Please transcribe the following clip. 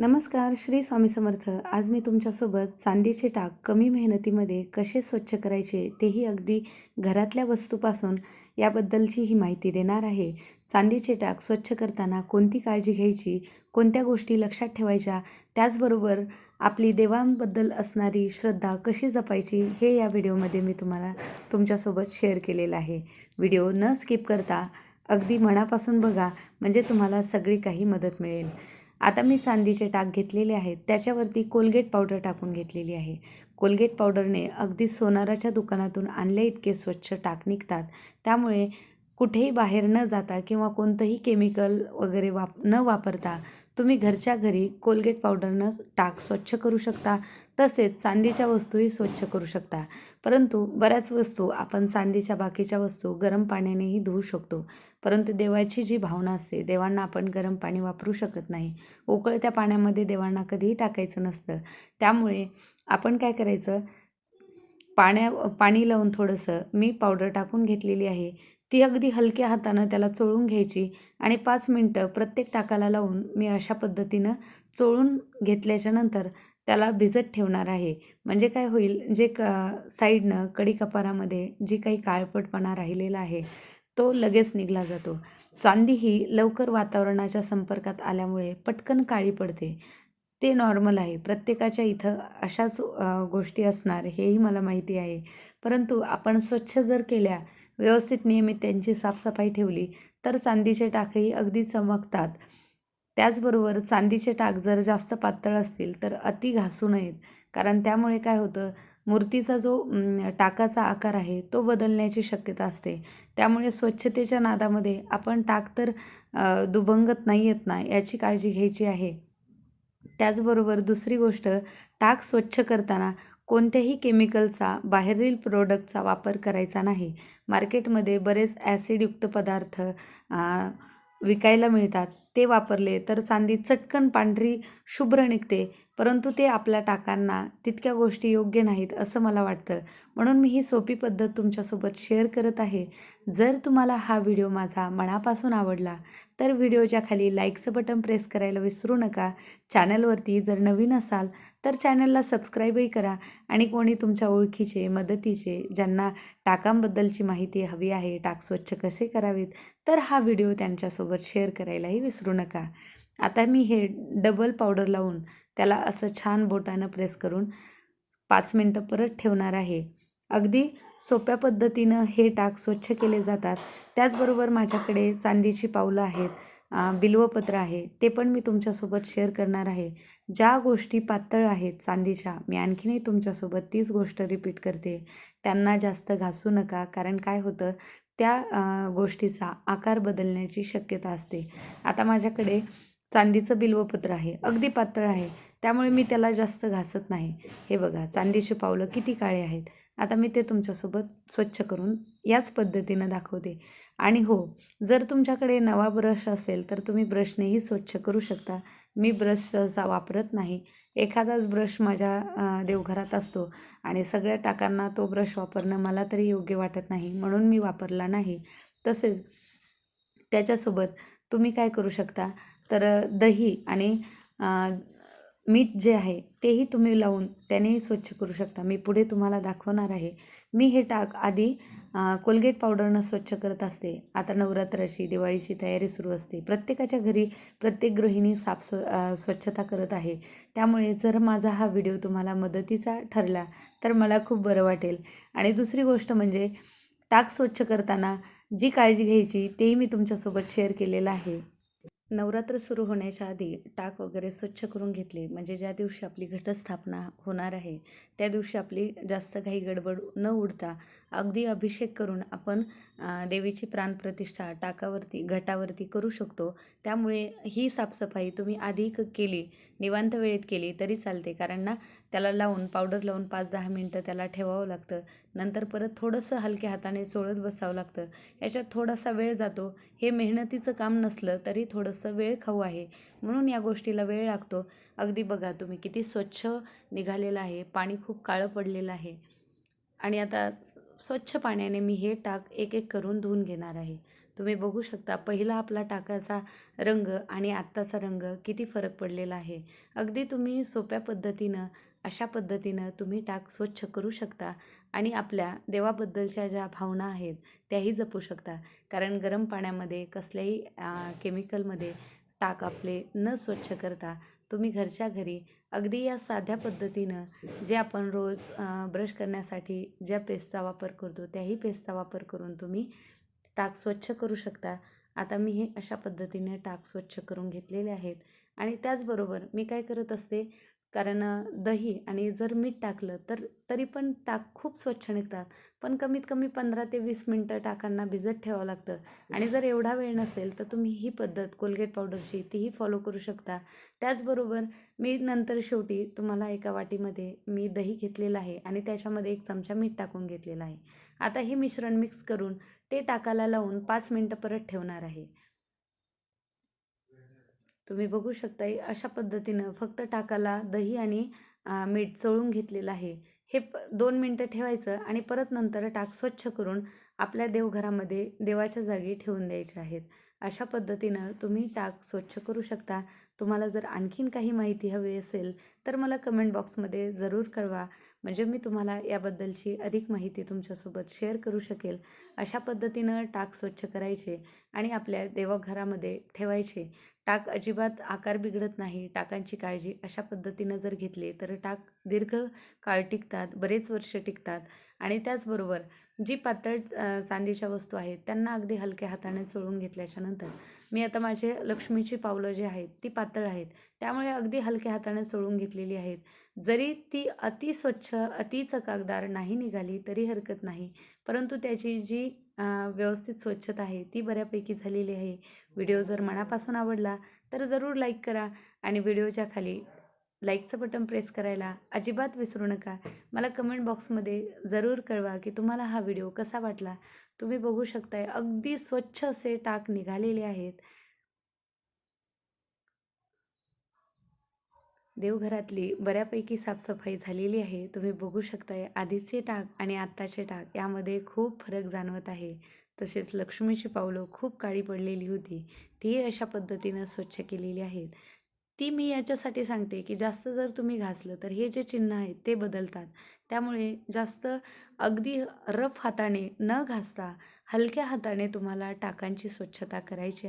नमस्कार श्री स्वामी समर्थ. आज मी तुमच्यासोबत चांदीचे टाक कमी मेहनतीमध्ये कसे स्वच्छ करायचे तेही अगदी घरातल्या वस्तूपासून याबद्दलची ही माहिती देणार आहे. चांदीचे टाक स्वच्छ करताना कोणती काळजी घ्यायची कोणत्या गोष्टी लक्षात ठेवायच्या त्याचबरोबर आपली देवांबद्दल असणारी श्रद्धा कशी जपायची हे या व्हिडिओमध्ये मी तुम्हाला तुमच्यासोबत शेअर केलेलं आहे. व्हिडिओ न स्किप करता अगदी मनापासून बघा म्हणजे तुम्हाला सगळी काही मदत मिळेल. आता मी चांदीचे टाक घेतलेले आहेत. त्याच्यावरती कोलगेट पावडर टाकून घेतलेली आहे. कोलगेट पावडरने अगदी सोनाराच्या दुकानातून आणले इतके स्वच्छ टाक निघतात. त्यामुळे कुठेही बाहेर न जाता किंवा कोणतंही केमिकल वगैरे वाप न वापरता तुम्ही घरच्या घरी कोलगेट पावडरनं टाक स्वच्छ करू शकता. तसेच चांदीच्या वस्तूही स्वच्छ करू शकता. परंतु बऱ्याच वस्तू आपण चांदीच्या बाकीच्या वस्तू गरम पाण्यानेही धुवू शकतो. परंतु देवाची जी भावना असते देवांना आपण गरम पाणी वापरू शकत नाही. उकळत्या पाण्यामध्ये देवांना कधीही टाकायचं नसतं. त्यामुळे आपण काय करायचं? पाण्या पाणी लावून थोडंसं मी पावडर टाकून घेतलेली आहे. ती अगदी हलक्या हातानं त्याला चोळून घ्यायची आणि पाच मिनटं प्रत्येक टाकाला लावून मी अशा पद्धतीनं चोळून घेतल्याच्या नंतर त्याला भिजत ठेवणार आहे. म्हणजे काय होईल? जे क साईडनं कडी कपारामध्ये जी काही काळपटपणा राहिलेला आहे तो लगेच निघला जातो. चांदी ही लवकर वातावरणाच्या संपर्कात आल्यामुळे पटकन काळी पडते. ते नॉर्मल आहे. प्रत्येकाच्या इथं अशाच गोष्टी असणार हेही मला माहिती आहे. परंतु आपण स्वच्छ जर केल्या व्यवस्थित नियमित त्यांची साफसफाई ठेवली तर चांदीचे टाकही अगदी चमकतात. त्याचबरोबर चांदीचे टाक जर जास्त पातळ असतील तर अति घासू नयेत. कारण त्यामुळे काय होतं मूर्तीचा जो टाकाचा आकार आहे तो बदलण्याची शक्यता असते. त्यामुळे स्वच्छतेच्या नादामध्ये आपण टाक तर दुभंगत नाही येत ना याची काळजी घ्यायची आहे. त्याचबरोबर दुसरी गोष्ट टाक स्वच्छ करताना कोणत्याही केमिकलचा बाहेरील प्रोडक्टचा वापर करायचा नाही. मार्केटमध्ये बरेच ॲसिडयुक्त पदार्थ विकायला मिळतात. ते वापरले तर चांदी चटकन पांढरी शुभ्र निघते. परंतु ते आपल्या टाकांना तितक्या गोष्टी योग्य नाहीत असं मला वाटतं. म्हणून मी ही सोपी पद्धत तुमच्यासोबत शेअर करत आहे. जर तुम्हाला हा व्हिडिओ माझा मनापासून आवडला तर व्हिडिओच्या खाली लाईकचं बटन प्रेस करायला विसरू नका. चॅनलवरती जर नवीन असाल तर चॅनलला सबस्क्राईबही करा आणि कोणी तुमच्या ओळखीचे मदतीचे ज्यांना टाकांबद्दलची माहिती हवी आहे टाक स्वच्छ कसे करावेत तर हा व्हिडिओ त्यांच्यासोबत शेअर करायलाही विसरू नका. आता मी हे डबल पावडर लावून त्याला असं छान बोटानं प्रेस करून पाच मिनटं परत ठेवणार आहे. अगदी सोप्या पद्धतीनं हे टाक स्वच्छ केले जातात. त्याचबरोबर माझ्याकडे चांदीची पावलं आहेत बिल्वपत्र आहे ते पण मी तुमच्यासोबत शेअर करणार आहे. ज्या गोष्टी पातळ आहेत चांदीच्या मी आणखीनही तुमच्यासोबत तीच गोष्ट रिपीट करते. त्यांना जास्त घासू नका कारण काय होतं त्या गोष्टीचा आकार बदलण्याची शक्यता असते. आता माझ्याकडे चांदीचं बिल्वपत्र आहे अगदी पातळ आहे. त्यामुळे मी त्याला जास्त घासत नाही. हे बघा चांदीची पावलं किती काळे आहेत. आता मी ते तुमच्यासोबत स्वच्छ करून याच पद्धतीनं दाखवते. आणि हो जर तुमच्याकडे नवा ब्रश असेल तर तुम्ही ब्रशनेही स्वच्छ करू शकता. मी ब्रश सहसा वापरत नाही. एखादाच ब्रश माझ्या देवघरात असतो आणि सगळ्या टाकांना तो ब्रश वापरणं मला तरी योग्य वाटत नाही. म्हणून मी वापरला नाही. तसेच त्याच्यासोबत तुम्ही काय करू शकता? तर दही आणि मीठ जे आहे तेही तुम्ही लावून त्यानेही स्वच्छ करू शकता. मी पुढे तुम्हाला दाखवणार आहे. मी हे टाक आधी कोलगेट पावडरनं स्वच्छ करत असते. आता नवरात्राची दिवाळीची तयारी सुरू असते. प्रत्येकाच्या घरी प्रत्येक गृहिणी साफ स्वच्छता करत आहे. त्यामुळे जर माझा हा व्हिडिओ तुम्हाला मदतीचा ठरला तर मला खूप बरं वाटेल. आणि दुसरी गोष्ट म्हणजे टाक स्वच्छ करताना जी काळजी घ्यायची तेही मी तुमच्यासोबत शेअर केलेलं आहे. नवरात्र सुरू होण्याच्या आधी टाक वगैरे स्वच्छ करून घेतले. म्हणजे ज्या दिवशी आपली घटस्थापना होणार आहे त्या दिवशी आपली जास्त काही गडबड न उडता अगदी अभिषेक करून आपण देवीची प्राणप्रतिष्ठा टाकावरती घटावरती करू शकतो. त्यामुळे ही साफसफाई तुम्ही आधी केली निवांत वेळेत केली तरी चालते. कारण ना त्याला लावून पावडर लावून पाच दहा मिनटं त्याला ठेवावं लागतं. नंतर परत थोडंसं हलक्या हाताने चोळत बसावं लागतं. याच्यात थोडासा वेळ जातो. हे मेहनतीचं काम नसलं तरी थोडंसं वेळ खाऊ आहे. म्हणून या गोष्टीला वेळ लागतो. अगदी बघा तुम्ही किती स्वच्छ निघालेलं आहे. पाणी खूप काळं पडलेलं आहे. आणि आता स्वच्छ पाण्याने मी हे टाक एक एक करून धुवून घेणार आहे. तुम्ही बघू शकता पहिला आपला टाकाचा रंग आणि आत्ताचा रंग किती फरक पडलेला आहे. अगदी तुम्ही सोप्या पद्धतीनं अशा पद्धतीनं तुम्ही टाक स्वच्छ करू शकता आणि आपल्या देवाबद्दलच्या ज्या भावना आहेत त्याही जपू शकता. कारण गरम पाण्यामध्ये कसल्याही केमिकलमध्ये टाक आपले न स्वच्छ करता तुम्ही घरच्या घरी अगदी या साध्या पद्धतीनं जे आपण रोज ब्रश करण्यासाठी ज्या पेस्टचा वापर करतो त्याही पेस्टचा वापर करून तुम्ही टाक स्वच्छ करू शकता. आता मी हे अशा पद्धतीने टाक स्वच्छ करून घेतलेले आहेत. आणि त्याचबरोबर मी काय करत असते कारण दही आणि जर मीठ टाकलं तर तरी पण टाक खूप स्वच्छ निघतात. पण कमीत कमी पंधरा ते वीस मिनटं टाकांना भिजत ठेवावं लागतं. आणि जर एवढा वेळ नसेल तर तुम्ही ही पद्धत कोलगेट पावडरची तीही फॉलो करू शकता. त्याचबरोबर मी नंतर शेवटी तुम्हाला एका वाटीमध्ये मी दही घेतलेलं आहे आणि त्याच्यामध्ये एक चमचा मीठ टाकून घेतलेला आहे. आता हे मिश्रण मिक्स करून ते टाकाला लावून पाच मिनटं परत ठेवणार आहे. तुम्ही बघू शकता अशा पद्धतीनं फक्त टाकाला दही आणि मीठ चळून घेतलेलं आहे. हे प दोन मिनटं ठेवायचं आणि परत नंतर टाक स्वच्छ करून आपल्या देवघरामध्ये देवाच्या जागी ठेवून द्यायचे आहेत. अशा पद्धतीनं तुम्ही टाक स्वच्छ करू शकता. तुम्हाला जर आणखीन काही माहिती हवी असेल तर मला कमेंट बॉक्समध्ये जरूर कळवा. म्हणजे मी तुम्हाला याबद्दलची अधिक माहिती तुमच्यासोबत शेअर करू शकेल. अशा पद्धतीनं टाक स्वच्छ करायचे आणि आपल्या देवघरामध्ये ठेवायचे. टाक अजिबात आकार बिघडत नाही टाकांची काळजी अशा पद्धतीनं जर घेतले तर टाक दीर्घ काळ टिकतात बरेच वर्ष टिकतात आणि त्याचबरोबर जी पातळ चांदीच्या वस्तू आहेत त्यांना अगदी हलक्या हाताने चोळून घेतल्याच्यानंतर मी आता माझे लक्ष्मीची पावलं जी आहेत ती पातळ आहेत त्यामुळे अगदी हलक्या हाताने चोळून घेतलेली आहेत. जरी ती अति स्वच्छ अति चकाकदार नाही निघाली तरी हरकत नाही परंतु त्याची जी व्यवस्थित स्वच्छता आहे ती बऱ्यापैकी झालेली आहे. व्हिडिओ जर मनापासून आवडला तर जरूर लाईक करा आणि व्हिडिओच्या खाली लाईकचं बटन प्रेस करायला अजिबात विसरू नका. मला कमेंट बॉक्समध्ये जरूर कळवा की तुम्हाला हा व्हिडिओ कसा वाटला. तुम्ही बघू शकताय अगदी स्वच्छ असे टाक निघालेले आहेत. देवघरातली बऱ्यापैकी साफसफाई झालेली आहे. तुम्ही बघू शकताय आधीचे टाक आणि आत्ताचे टाक यामध्ये खूप फरक जाणवत आहे. तसेच लक्ष्मीची पावलं खूप काळी पडलेली होती. तीही अशा पद्धतीनं स्वच्छ केलेली आहेत. ती मी याच्यासाठी सांगते की जास्त जर तुम्ही घासलं तर हे जे चिन्ह आहेत ते बदलतात. त्यामुळे जास्त अगदी रफ हाताने न घासता हलक्या हाताने तुम्हाला टाकांची स्वच्छता करायची आहे.